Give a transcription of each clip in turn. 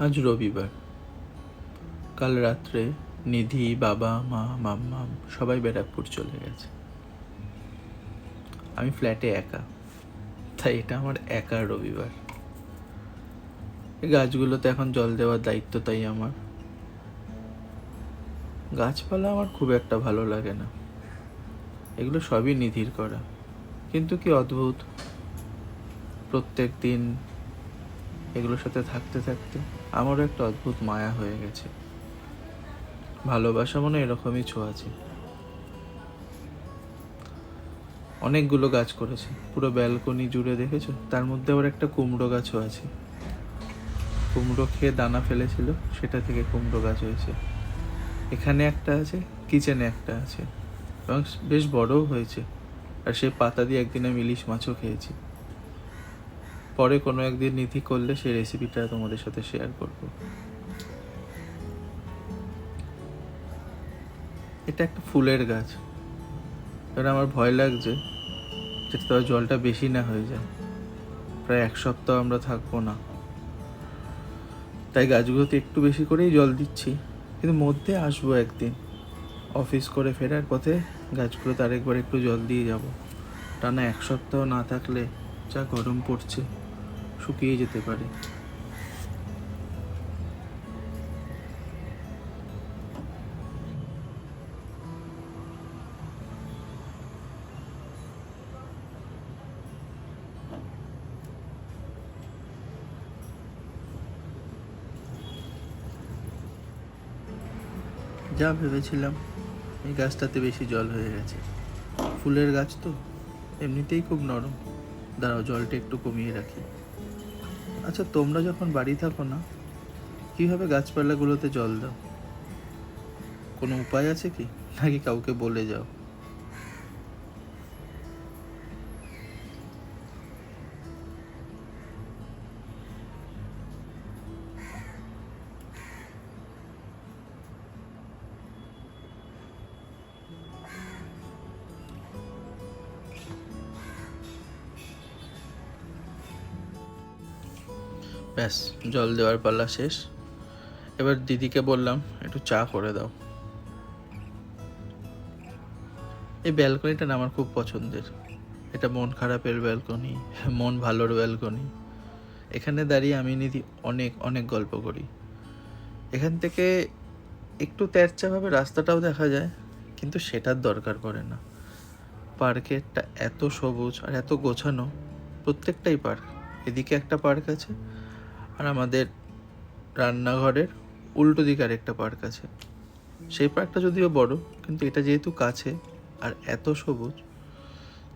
আজ রবিবার। কাল রাত্রে নিধি, বাবা, মা মাম্মাম সবাই ব্যারাকপুর চলে গেছে। আমি ফ্ল্যাটে একা, তাই এটা আমার একা রবিবার। গাছগুলোতে এখন জল দেওয়ার দায়িত্ব তাই আমার। গাছপালা আমার খুব একটা ভালো লাগে না। এগুলো সবই নিধির করা। কিন্তু কি অদ্ভুত। প্রত্যেক দিন এগুলোর সাথে থাকতে থাকতে আমারও একটা অদ্ভুত মায়া হয়ে গেছে। ভালোবাসা মনে এরকমই ছোঁয়াছে অনেকগুলো গাছ করেছে। পুরো ব্যালকনি জুড়ে দেখেছ? তার মধ্যে আবার একটা কুমড়ো গাছও আছে। কুমড়ো খেয়ে দানা ফেলেছিল, সেটা থেকে কুমড়ো গাছ হয়েছে। এখানে একটা আছে, কিচেনে একটা আছে। এবং বেশ বড়ও হয়েছে। আর সেই পাতা দিয়ে একদিন আমি ইলিশ মাছও খেয়েছি। পরে কোনো একদিন নিধি করলে সেই রেসিপিটা তোমাদের সাথে শেয়ার করব। এটা একটা ফুলের গাছ। এবার আমার ভয় লাগছে যাতে তবে জলটা বেশি না হয়ে যায়। প্রায় এক সপ্তাহ আমরা থাকব না। তাই গাছগুলোতে একটু বেশি করেই জল দিচ্ছি। কিন্তু মধ্যে আসব একদিন। অফিস করে ফেরার পথে গাছগুলোতে আরেকবার একটু জল দিয়ে যাব। টানা এক সপ্তাহ না থাকলে যা গরম পড়ছে। শুকিয়ে যেতে পারে। যা ভেবেছিলাম, এই গাছটাতে বেশি জল হয়ে গেছে। ফুলের গাছ তো, এমনিতেই খুব নরম। দাঁড়াও, জলটা একটু কমিয়ে রাখি। আচ্ছা তোমরা যখন বাড়ি থাকো না, কীভাবে গাছপালাগুলোতে জল দাও? কোনো উপায় আছে কি? নাকি কাউকে বলে যাও? ব্যাস, জল দেওয়ার পাল্লা শেষ। এবার দিদিকে বললাম, একটু চা করে দাও। এই ব্যালকনিটা আমার খুব পছন্দের। এটা মন খারাপের ব্যালকনি, মন ভালোর ব্যালকনি। এখানে দাঁড়িয়ে আমি নিধি অনেক অনেক গল্প করি। এখান থেকে একটু তেরচাভাবে রাস্তাটাও দেখা যায়, কিন্তু সেটার দরকার পড়ে না। পার্কেরটা এত সবুজ আর এত গোছানো, প্রত্যেকটাই পার্ক। এদিকে একটা পার্ক আছে আর আমাদের রান্নাঘরের উল্টো দিকে আরেকটা পার্ক আছে। সেই পার্কটা যদিও বড়, কিন্তু এটা যেহেতু কাছে আর এত সবুজ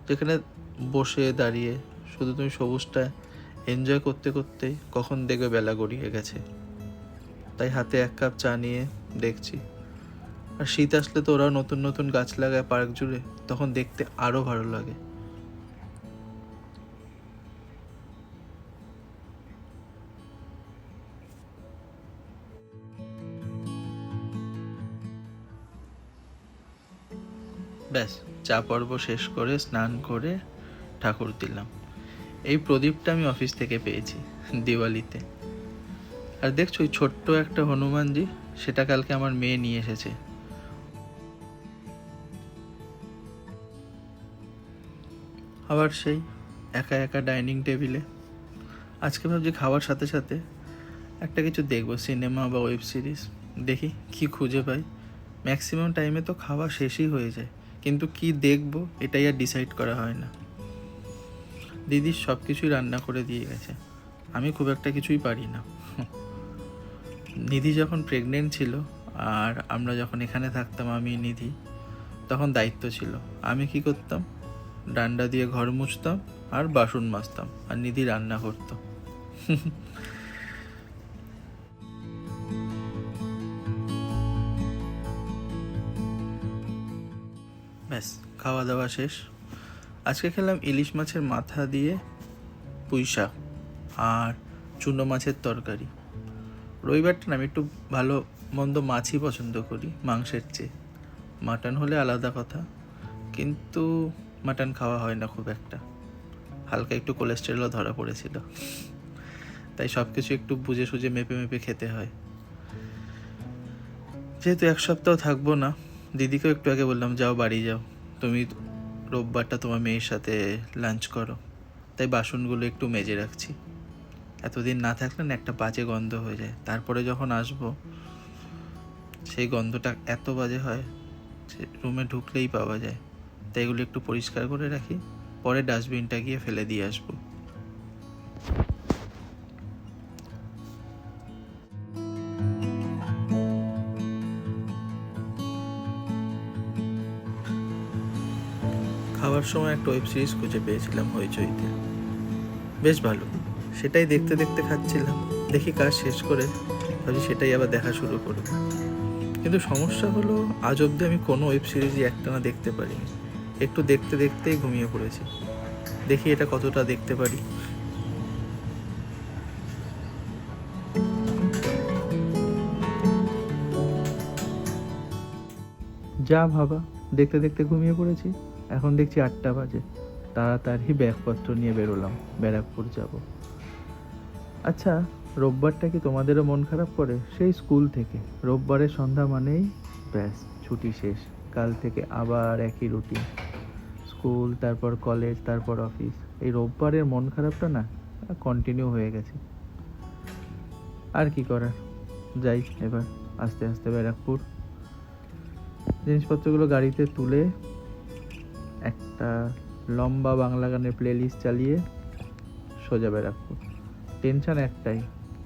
যেখানে বসে দাঁড়িয়ে শুধু তুমি সবুজটা এনজয় করতে করতেই কখন দেখবে বেলা গড়িয়ে গেছে। তাই হাতে এক কাপ চা নিয়ে দেখছি। আর শীত আসলে তো ওরাও নতুন নতুন গাছ লাগায় পার্ক জুড়ে, তখন দেখতে আরও ভালো লাগে। ব্যাস, চা পর্ব শেষ করে স্নান করে ঠাকুর দিলাম। এই প্রদীপটা আমি অফিস থেকে পেয়েছি, দিওয়ালিতে। আর দেখছ ওই ছোট্ট একটা হনুমানজি, সেটা কালকে আমার মেয়ে নিয়ে এসেছে। আবার সেই একা একা ডাইনিং টেবিলে। আজকে ভাবছি খাওয়ার সাথে সাথে একটা কিছু দেখব, সিনেমা বা ওয়েব সিরিজ। দেখি কি খুঁজে পাই। ম্যাক্সিমাম টাইমে তো খাওয়া শেষই হয়ে যায়। কিন্তু কি দেখব এটাই আর ডিসাইড করা হয় না। দিদি সব কিছুই রান্না করে দিয়ে গেছে। আমি খুব একটা কিছুই পারি না। নিধি যখন প্রেগনেন্ট ছিল আর আমরা যখন এখানে থাকতাম আমি, নিধি, তখন দায়িত্ব ছিল। আমি কি করতাম? ডান্ডা দিয়ে ঘর মুছতাম আর বাসন মাজতাম আর নিধি রান্না করতো। খাওয়া দাওয়া শেষ। আজকে খেলাম ইলিশ মাছের মাথা দিয়ে পুঁই শাক আর চুনো মাছের তরকারি। রবিবারটা আমি একটু ভালো মন্দ মাছই পছন্দ করি, মাংসের চেয়ে। মাটন হলে আলাদা কথা, কিন্তু মাটন খাওয়া হয় না খুব একটা। হালকা একটু কোলেস্টেরলও ধরা পড়েছিল। তাই সব কিছু একটু বুঝে সুঝে মেপে মেপে খেতে হয়। যেহেতু এক সপ্তাহ থাকব না, দিদিকেও একটু আগে বললাম, যাও বাড়ি যাও। তুমি রোববারটা তোমার মেয়ের সাথে লাঞ্চ করো। তাই বাসনগুলো একটু মেজে রাখছি। এতদিন না থাকলে না একটা বাজে গন্ধ হয়ে যায়। তারপরে যখন আসব, সেই গন্ধটা এত বাজে হয় সে রুমে ঢুকলেই পাওয়া যায়। তাই এগুলো একটু পরিষ্কার করে রাখি। পরে ডাস্টবিনটা গিয়ে ফেলে দিয়ে আসব। খাওয়ার সময় একটা ওয়েব সিরিজ খুঁজে পেয়েছিলাম হইচইতে। বেশ ভালো, সেটাই দেখতে দেখতে খাচ্ছিলাম। দেখি কাজ শেষ করে ভাবছি সেটাই আবার দেখা শুরু করব কিন্তু সমস্যা হলো, আজ অবধি আমি কোনো ওয়েব সিরিজই একটানা দেখতে পারিনি। একটু দেখতে দেখতেই ঘুমিয়ে পড়েছি। দেখি এটা কতটা দেখতে পারি। যা ভাবা, দেখতে দেখতে ঘুমিয়ে পড়েছি। এখন দেখছি আটটা বাজে। তাড়াতাড়ি ব্যাগপত্র নিয়ে বেরোলাম, ব্যারাকপুর যাব। আচ্ছা রোববারটা কি তোমাদেরও মন খারাপ করে? সেই স্কুল থেকে। রোববারের সন্ধ্যা মানেই ব্যাস, ছুটি শেষ। কাল থেকে আবার একই রুটিন। স্কুল, তারপর কলেজ, তারপর অফিস। এই রোববারের মন খারাপটা না কন্টিনিউ হয়ে গেছে। আর কি করার? যাই, এবার আস্তে আস্তে ব্যারাকপুর। জিনিসপত্রগুলো গাড়িতে তুলে একটা লম্বা বাংলা গানের প্লেলিস্ট চালিয়ে সোজা ব্যারাকপুর। টেনশন একটাই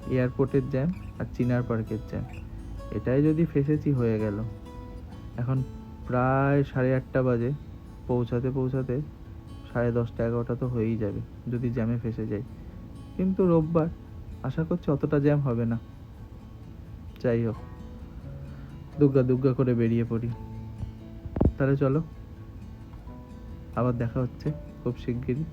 এয়ারপোর্টের জ্যাম আর চিনার পার্কের জ্যাম এটাই যদি ফেসেছি হয়ে গেল। এখন প্রায় সাড়ে আটটা বাজে, পৌঁছাতে পৌঁছাতে সাড়ে দশটা এগারোটা তো হয়েই যাবে, যদি জ্যামে ফেসে যাই। কিন্তু রোববার আশা করছি অতটা জ্যাম হবে না। যাই হোক, দুগ্গা দুগ্গা করে বেরিয়ে পড়ি। তাহলে চলো। আবার দেখা হচ্ছে খুব শিগগিরই।